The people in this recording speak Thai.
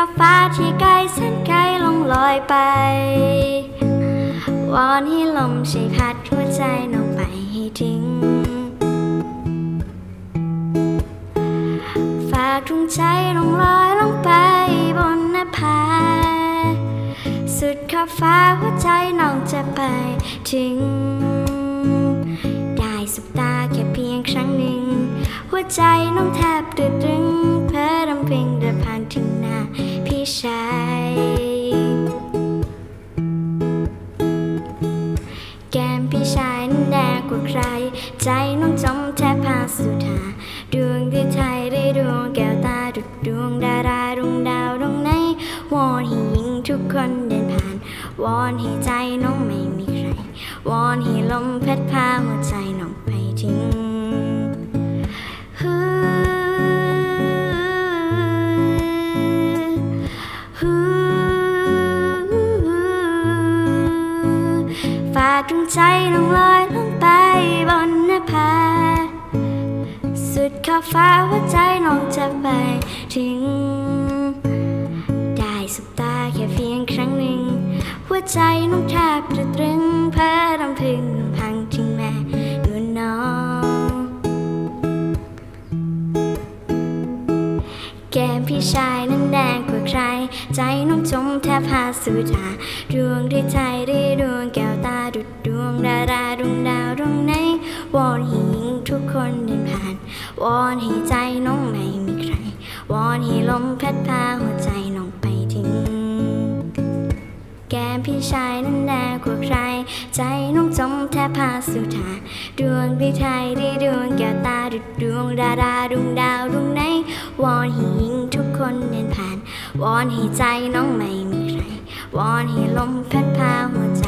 อบฟ้าที่ไกลแสนไกลลงลอยไป วอนให้ลมช่วยพัดหัวใจน้องไปให้ถึง ฝากดวงใจลงลอยลงไปบนหน้าผาสุดขอบฟ้าหัวใจน้องจะไปถึง ได้สุบตาแค่เพียงครั้งหนึ่ง หัวใจน้องแทบตื่นตึงเพ้อรำเพ็งเดินผ่านถึงหน้า ชายแก้มพี่ชายนั้นแดงกว่าใคร ใจน้องจมแทบพาสุธาดวงที่ไทยได้ดวงแก้วตาดุดดวงดาราดวงดาวดวงไหนวอนให้หญิงทุกคนเดินผ่าน วอนให้ใจน้องไม่มีใคร วอนให้ลมพัดพาหัวใจน้องไปถึง ดวงใจลงลอยลงไปบนหน้าผาสุดขอบฟ้าหัวใจน้องจะไปถึง ได้สบตาแค่เพียงครั้งหนึ่ง หัวใจน้องแทบจะตรึงเพ้อรำพึงรำพังถึงแม่ดูน้องแก้มพี่ชายนั้นแดง ใคร ใจน้องจมแทบพาสุธาดวงที่ใจได้ดวงแก้วตาดุดดวงดาราดวงดาวดวงไหนวอนให้หญิงทุกคนเดินผ่าน วอนให้ใจน้องไม่มีใคร วอนให้ลมพัดพาหัวใจน้องไปถึง แก้มพี่ชายนั้นแดงกว่าใคร ใจน้องจมแทบพาสุธาดวงที่ไทยได้ดวงแก้วตาดุดดวงดาราดวงดาวดวงไหนวอนให้หญิงทุกคนเดิน วอนให้ใจน้องไม่มีใครวอนให้ลมพัดพาหัวใจ